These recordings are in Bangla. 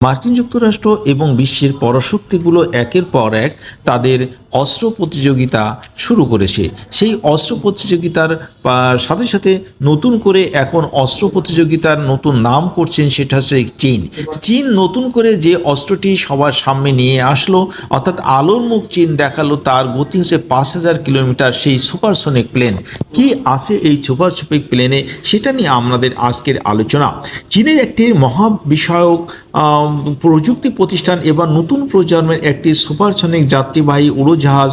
মার্কিন যুক্তরাষ্ট্র এবং বিশ্বের পরশক্তিগুলো একের পর এক তাদের অস্ত্র প্রতিযোগিতা শুরু করেছে। সেই অস্ত্র প্রতিযোগিতার সাথে সাথে নতুন করে এখন অস্ত্র প্রতিযোগিতার নতুন নাম করছেন সেটা হচ্ছে চীন। চীন নতুন করে যে অস্ত্রটি সবার সামনে নিয়ে আসলো, অর্থাৎ আলোর মুখ চীন দেখাল, তার গতি হচ্ছে পাঁচ হাজার কিলোমিটার সেই সুপারসনিক প্লেন। কি আছে এই সুপারসনিক প্লেনে সেটা নিয়ে আমাদের আজকের আলোচনা। চীনের একটি মহা বিষয়ক প্রযুক্তি প্রতিষ্ঠান এবার নতুন প্রজন্মের একটি সুপারসনিক যাত্রীবাহী উড়োজাহাজ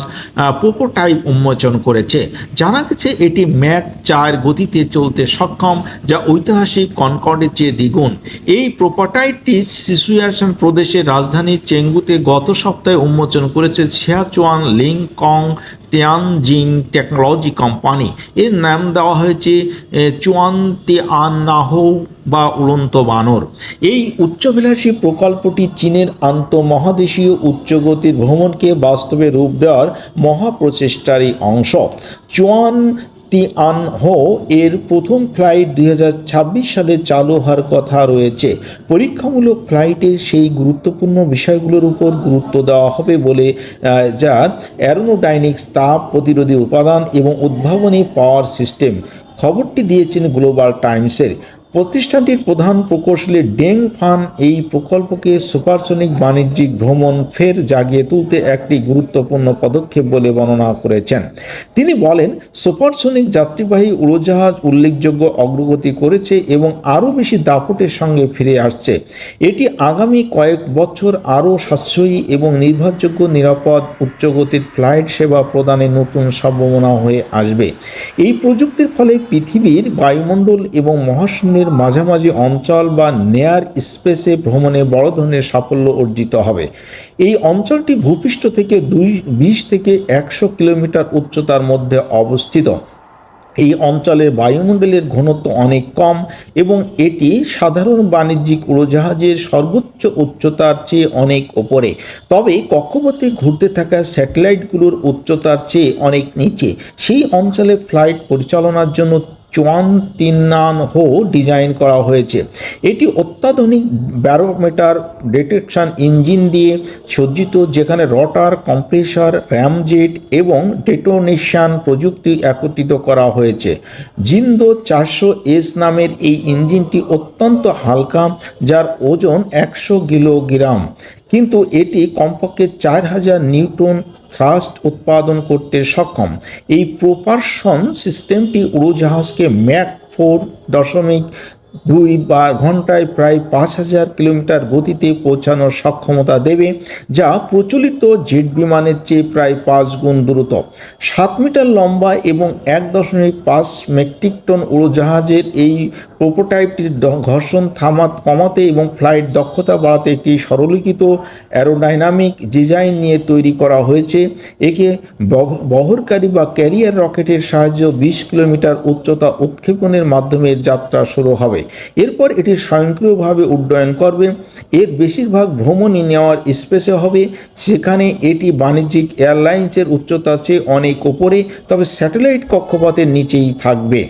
প্রোটোটাইপ উন্মোচন করেছে। জানা গেছে, এটি ম্যাক চার গতিতে চলতে সক্ষম, যা ঐতিহাসিক কনকর্ডের চেয়ে দ্বিগুণ। এই প্রোটোটাইপটি সিচুয়েশন প্রদেশের রাজধানী চেঙ্গুতে গত সপ্তাহে উন্মোচন করেছে Sichuan Ling Kong Tianjing technology company এর নাম দেওয়া হয়েছে চুয়ান তিয়ানাহ বা উলন্ত বানর। এই উচ্চবিলাসী প্রকল্পটি চীনের আন্তঃমহাদেশীয় উচ্চগতির ভ্রমণকে বাস্তবে রূপ দেওয়ার মহাপ্রচেষ্টারই অংশ। চুয়ান তিয়ানহো এর প্রথম ফ্লাইট দুই হাজার ছাব্বিশ সালে চালু হওয়ার কথা রয়েছে। পরীক্ষামূলক ফ্লাইটের সেই গুরুত্বপূর্ণ বিষয়গুলোর উপর গুরুত্ব দেওয়া হবে বলে যা যার অ্যারোনোডাইনিক্স তাপ প্রতিরোধী উপাদান এবং উদ্ভাবনী পাওয়ার সিস্টেম। খবরটি দিয়েছেন গ্লোবাল টাইমসের। প্রতিষ্ঠানটির প্রধান প্রকৌশলী ডেং ফান এই প্রকল্পকে সুপারসনিক বাণিজ্যিক ভ্রমণ ফের জাগিয়ে তুলতে একটি গুরুত্বপূর্ণ পদক্ষেপ বলে বর্ণনা করেছেন। তিনি বলেন, সুপারসনিক যাত্রীবাহী উড়োজাহাজ উল্লেখযোগ্য অগ্রগতি করেছে এবং আরও বেশি দাপটের সঙ্গে ফিরে আসছে। এটি আগামী কয়েক বছর আরও সাশ্রয়ী এবং নির্ভরযোগ্য, নিরাপদ, উচ্চগতির ফ্লাইট সেবা প্রদানে নতুন সম্ভাবনা হয়ে আসবে। এই প্রযুক্তির ফলে পৃথিবীর বায়ুমণ্ডল এবং মহাশূন্যের মাঝামাঝি অঞ্চল বা নেয়ার স্পেসে ভ্রমণে বড় ধরনের সাফল্য অর্জিত হবে। এই অঞ্চলটি ভূপৃষ্ঠ থেকে দুই, বিশ থেকে একশো কিলোমিটার উচ্চতার মধ্যে অবস্থিত। এই অঞ্চলের বায়ুমণ্ডলের ঘনত্ব অনেক কম এবং এটি সাধারণ বাণিজ্যিক উড়োজাহাজের সর্বোচ্চ উচ্চতার চেয়ে অনেক ওপরে। তবে কক্ষপথে ঘুরতে থাকা স্যাটেলাইটগুলোর উচ্চতার চেয়ে অনেক নিচে। সেই অঞ্চলে ফ্লাইট পরিচালনার জন্য চুয়ান তিন্নান হো ডিজাইন করা হয়েছে। এটি অত্যাধুনিক ব্যারোমিটার ডিটেকশন ইঞ্জিন দিয়ে সজ্জিত, যেখানে রটার, কম্প্রেসার, র্যামজেট এবং ডেটোনেশন প্রযুক্তি একত্রিত করা হয়েছে। জিন্দো চারশো এস নামের এই ইঞ্জিনটি অত্যন্ত হালকা, যার ওজন একশো কিলোগ্রাম। কিন্তু এটি কমপক্ষে চার হাজার নিউটন থ্রাস্ট উৎপাদন করতে সক্ষম। এই প্রোপারশন সিস্টেমটি উড়োজাহাজকে ম্যাক ফোর দশমিক দুই বার ঘন্টায় প্রায় পাঁচ হাজার কিলোমিটার গতিতে পৌঁছানোর সক্ষমতা দেবে, যা প্রচলিত জেট বিমানের চেয়ে প্রায় পাঁচ গুণ দ্রুত। সাত মিটার লম্বা এবং এক দশমিক পাঁচ মেট্রিক টন উড়োজাহাজের এই প্রোটোটাইপটির দ- ঘর্ষণ থামা কমাতে এবং ফ্লাইট দক্ষতা বাড়াতে একটি সরলীকৃত অ্যারোডাইনামিক ডিজাইন নিয়ে তৈরি করা হয়েছে। একে বহ- বহরকারী বা ক্যারিয়ার রকেটের সাহায্যে বিশ কিলোমিটার উচ্চতা উৎক্ষেপণের মাধ্যমে যাত্রা শুরু হবে। এরপর এটি স্বয়ংক্রিয়ভাবে উড্ডয়ন করবে। এর বেশিরভাগ ভ্রমণই নেওয়ার স্পেসে হবে। সেখানে এটি বাণিজ্যিক এয়ারলাইন্সের উচ্চতা চেয়ে অনেক ওপরে, তবে স্যাটেলাইট কক্ষপথের নিচেই থাকবে।